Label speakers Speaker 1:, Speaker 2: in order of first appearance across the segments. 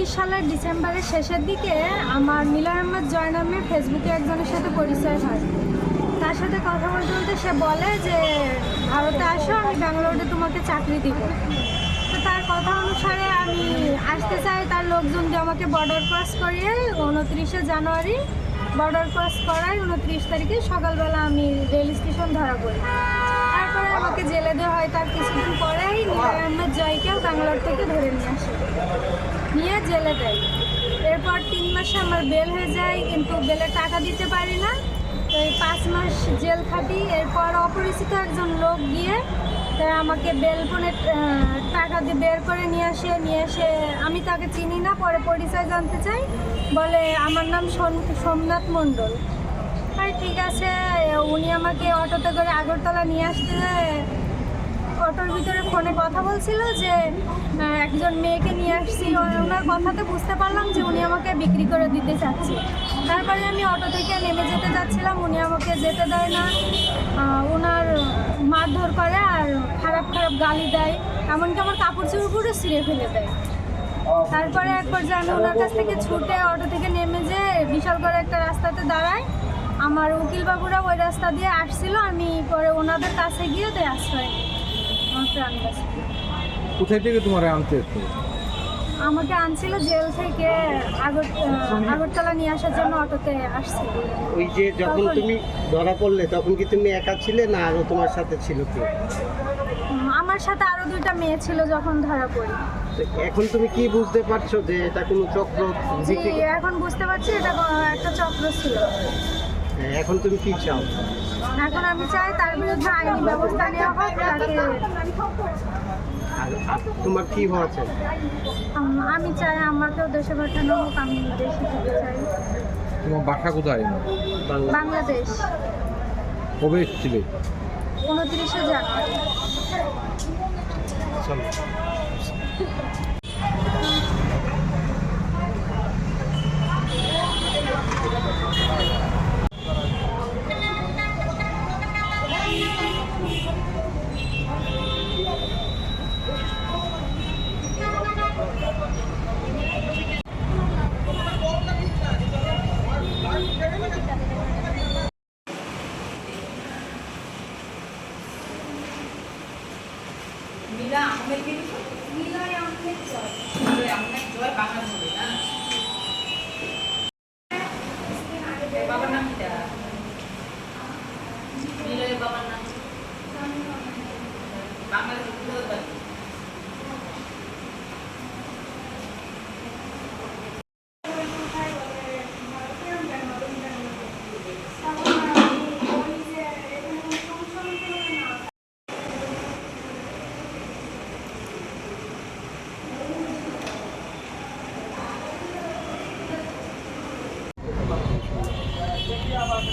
Speaker 1: চব্বিশ সালের ডিসেম্বরের শেষের দিকে আমার নীলা আহমেদ জয় নামে ফেসবুকে একজনের সাথে পরিচয় হয়। তার সাথে কথা বলতে বলতে সে বলে যে, ভারতে আসো, আমি ব্যাঙ্গালোরে তোমাকে চাকরি দিব। তো তার কথা অনুসারে আমি আসতে চাই তার লোকজন দিয়ে আমাকে বর্ডার ক্রস করিয়ে উনত্রিশে জানুয়ারি বর্ডার ক্রস করায় উনত্রিশ তারিখে সকালবেলা আমি রেল স্টেশন ধরা পড়ি। তারপরে আমাকে জেলে দেওয়া হয় তার কিছুদিন পরেই নীলা আহমেদ জয়কেও ব্যাঙ্গালোর থেকে ধরে নিয়ে আসে। নিয়ে জেলে দেয়। এরপর তিন মাসে আমার বেল হয়ে যায়, কিন্তু বেলের টাকা দিতে পারি না। তো এই পাঁচ মাস জেল খাটি, এরপর অপরিচিত একজন লোক গিয়ে, তা আমাকে বেল ফোনে টাকা দিয়ে বের করে নিয়ে আসে, নিয়ে এসে আমি তাকে চিনি না, পরে পরিচয় জানতে চাই। বলে, আমার নাম সোম- সোমনাথ মণ্ডল। আর, ঠিক আছে। উনি আমাকে অটোতে করে আগরতলা নিয়ে আসতে অটোর ভিতরে ফোনে কথা বলছিল যে একজন মেয়েকে নিয়ে আসছি ওনার কথাতে বুঝতে পারলাম যে উনি আমাকে বিক্রি করে দিতে চাচ্ছে। তারপরে আমি অটো থেকে নেমে যেতে যাচ্ছিলাম, উনি আমাকে যেতে দেয় না। ওনার মারধর করে আর খারাপ খারাপ গালি দেয়। এমনকি আমার কাপড় চোপড় পুরো ছিঁড়ে ফেলে দেয়। তারপরে এক পর্যায়ে আমি ওনার কাছ থেকে ছুটে অটো থেকে নেমে যে বিশাল করে একটা রাস্তাতে দাঁড়াই। আমার উকিল বাবুরা ওই রাস্তা দিয়ে আসছিল। আমি পরে ওনাদের কাছে গিয়ে তো আশ্রয়।
Speaker 2: কোথায় থেকে তোমার আনতে হতো
Speaker 1: আমাকে আনছিল জেল থেকে আগর আগরতলা নিয়ে আসার জন্য অটোতে আসছিল
Speaker 3: ওই যে যখন তুমি ধরা পড়লে তখন কি তুমি একা ছিলে না আরও তোমার সাথে ছিল কেউ?
Speaker 1: আমার সাথে আরও দুইটা মেয়ে ছিল যখন ধরা পড়ি।
Speaker 3: তো এখন তুমি কি বুঝতে পারছ যে এটা কোনো চক্র
Speaker 1: এখন বুঝতে পারছি এটা একটা চক্র ছিল।
Speaker 3: এখন তুমি কি চাও?
Speaker 1: এখন আমি চাই তার বিরুদ্ধে আইনি ব্যবস্থা নেওয়া হোক তাকে
Speaker 3: তোমার কি হওয়া চাই?
Speaker 1: আমি চাই আমাকেও দেশে পাঠানো হোক আমি দেশে যেতে চাই।
Speaker 2: তোমার বাসা কোথায়?
Speaker 1: বাংলাদেশ।
Speaker 2: কবে এসেছিলে?
Speaker 1: উনত্রিশে জানুয়ারি।
Speaker 3: চলো।
Speaker 4: নীলা আহমেদ কে
Speaker 1: নিলয় আহমেদ জয়।
Speaker 4: নিলয় আহমেদ জয় বাংলা ছবি, না? বাবার নাম কি নিলয়ের বাবার নাম বাংলা কোথায়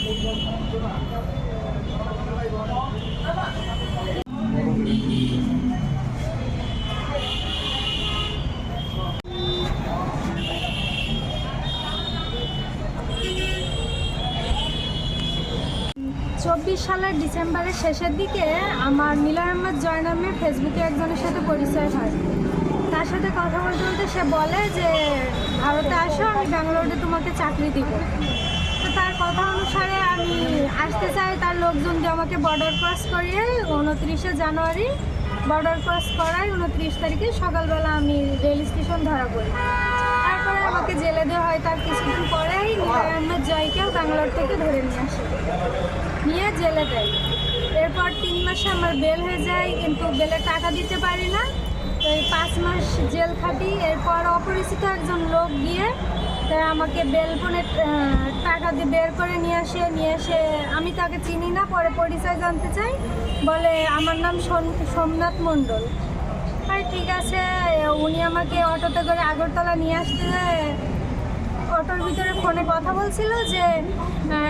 Speaker 1: চব্বিশ সালের ডিসেম্বরের শেষের দিকে আমার মিলার আহমেদ জয় নামে ফেসবুকে একজনের সাথে পরিচয় হয়। তার সাথে কথা বলতে বলতে সে বলে যে, ভারতে আসো, আমি ব্যাঙ্গালোরে তোমাকে চাকরি দিব। তো তার কথা অনুসারে আমি আসতে চাই তার লোকজন দিয়ে আমাকে বর্ডার ক্রস করিয়ে উনত্রিশে জানুয়ারি বর্ডার ক্রস করায় উনত্রিশ তারিখে সকালবেলা আমি রেল স্টেশন ধরা পড়ি। তারপরে আমাকে জেলে দেওয়া হয় তার কিছুদিন পরেই আহমেদ জয়কেও ব্যাঙ্গালোর থেকে ধরে নিয়ে আসে। নিয়ে জেলে দেয়। এরপর তিন মাসে আমার বেল হয়ে যায় কিন্তু বেলের টাকা দিতে পারি না। তো এই পাঁচ মাস জেল খাটি। এরপর অপরিচিত একজন লোক গিয়ে তা আমাকে বেল ফোনে টাকা দিয়ে বের করে নিয়ে আসে, নিয়ে এসে আমি তাকে চিনি না, পরে পরিচয় জানতে চাই। বলে, আমার নাম সোম- সোমনাথ মণ্ডল। আর, ঠিক আছে, উনি আমাকে অটোতে করে আগরতলা নিয়ে আসতে, অটোর ভিতরে ফোনে কথা বলছিল যে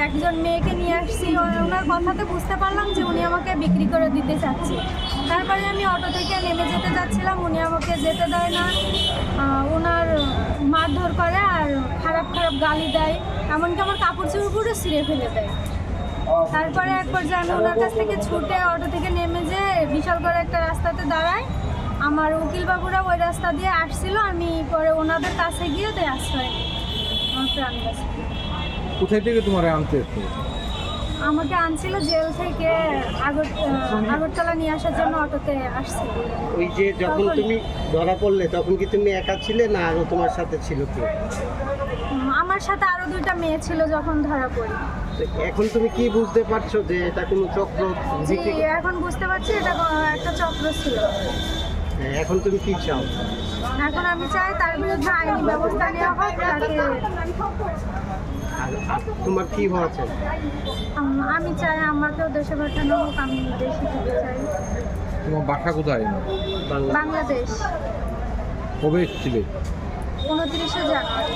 Speaker 1: একজন মেয়েকে নিয়ে আসছি ও- ওনার কথাতে বুঝতে পারলাম যে উনি আমাকে বিক্রি করে দিতে চাচ্ছে। তারপরে আমি অটো থেকে নেমে যেতে যাচ্ছিলাম, উনি আমাকে যেতে দেয় না। ওনার মারধর করে আর খারাপ খারাপ গালি দেয়, এমনকি আমার কাপড় চোপড় পুরো ছিঁড়ে ফেলে দেয়। তারপরে এক পর্যায়ে আমি ওনার কাছ থেকে ছুটে অটো থেকে নেমে যে বিশাল করে একটা রাস্তাতে দাঁড়াই, আমার উকিল বাবুরা ওই রাস্তা দিয়ে আসছিল, আমি পরে ওনাদের কাছে গিয়ে দেয় আশ্রয়। আমার প্রাণ
Speaker 2: কোথায় থেকে তোমার আনতে
Speaker 1: আমাকে আনছিল জেল থেকে আগর আগরতলা নিয়ে আসার জন্য অটোতে আসছিল
Speaker 3: ওই যে যখন তুমি ধরা পড়লে তখন কি তুমি একা ছিলে না আরও তোমার সাথে ছিল
Speaker 1: উম, আমার সাথে আরও দুইটা মেয়ে ছিল যখন ধরা পড়ি।
Speaker 3: এখন তুমি কি বুঝতে পারছ যে এটা কোনো চক্র
Speaker 1: জি এখন বুঝতে পারছি এটা একটা চক্র ছিল।
Speaker 3: হ্যাঁ, এখন তুমি কি চাও?
Speaker 1: এখন আমি চাই তার বিরুদ্ধে আইনি ব্যবস্থা নেওয়া হোক তাকে
Speaker 3: তোমার কি হওয়া চাই?
Speaker 1: আমি চাই আমাকেও দেশে পাঠানো হোক আমি দেশে যেতে চাই।
Speaker 2: তোমার বাসা কোথায়?
Speaker 3: বাংলা
Speaker 1: বাংলাদেশ।
Speaker 2: কবে এসেছিলে?
Speaker 1: উনত্রিশে জানুয়ারি।